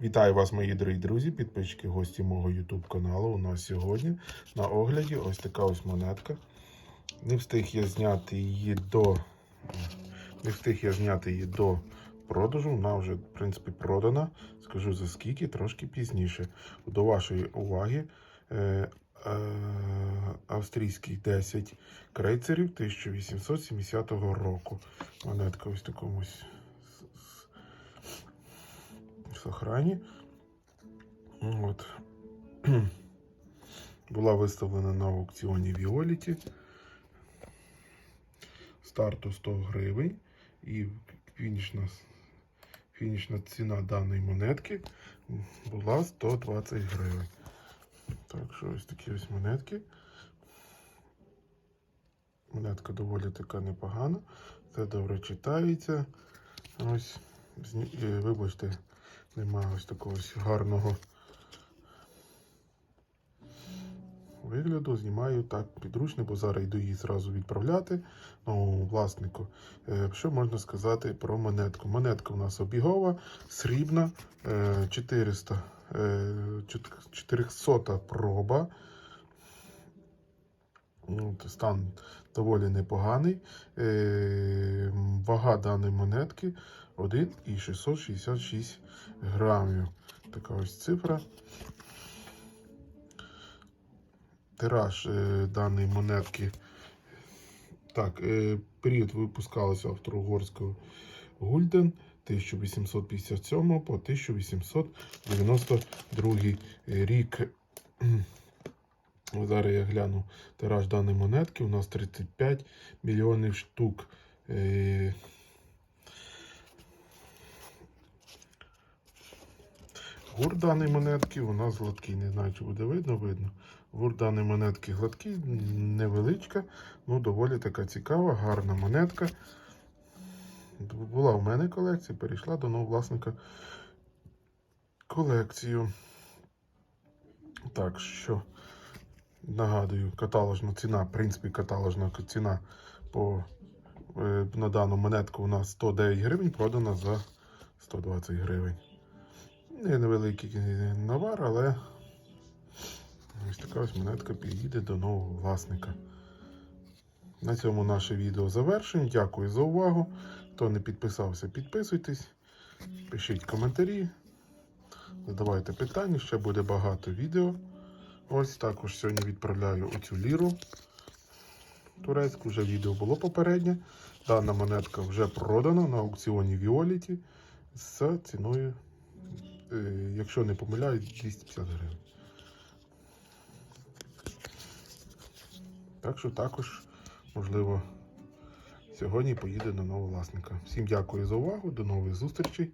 Вітаю вас, мої дорогі друзі, підписчики, гості мого YouTube каналу. У нас сьогодні на огляді ось така ось монетка. Не встиг я зняти її до. Не встиг я зняти її до продажу. Вона вже, в принципі, продана. Скажу за скільки, трошки пізніше. До вашої уваги. Е, е, австрійський 10 крейцерів 1870 року. Монетка ось в такому ось с- с- сохрані. От. Була виставлена на аукціоні Віоліті. Старту 100 гривень. І фінішна, фінішна ціна даної монетки була 120 гривень. Так що ось такі ось монетки. Монетка доволі така непогана. Це добре читається. Ось, е, вибачте, немає ось такого гарного вигляду. Знімаю так підручно, бо зараз йду її зразу відправляти новому власнику. Е, Що можна сказати про монетку? Монетка у нас обігова, срібна, е, 400, е, чот- 400 проба. Ну, Стан доволі непоганий. Е, Вага даної монетки 1,666 грамів. Така ось цифра. Тираж е, даної монетки. Так, е, період випускалося австро-угорського Гульден 1857 по 1892 рік. Зараз я гляну тираж даної монетки. У нас 35 мільйонів штук. Е, Гурт даної монетки у нас гладкий. Не знаю, чи буде видно, видно. Гурт даної монетки гладкий, невеличка, ну доволі така цікава, гарна монетка. Була в мене колекція, перейшла до нового власника колекцію. Так що, нагадую, каталожна ціна, в принципі, каталожна ціна по, е, на дану монетку у нас 109 гривень, продана за 120 гривень. Невеликий навар, але ось така ось монетка підійде до нового власника. На цьому наше відео завершено. Дякую за увагу. Хто не підписався, підписуйтесь, пишіть коментарі, задавайте питання, ще буде багато відео. Ось також сьогодні відправляю оцю ліру турецьку. Вже відео було попереднє. Дана монетка вже продана на аукціоні Віоліті з ціною, е, якщо не помиляюсь, 250 гривень. Так що також, можливо, сьогодні поїде до нового власника. Всім дякую за увагу, до нових зустрічей.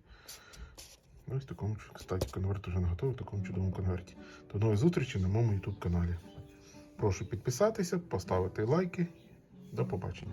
Ось в такому, кстати, конверт вже не готовий в такому чудовому конверті. До нової зустрічі на моєму YouTube каналі. Прошу підписатися, поставити лайки. До побачення.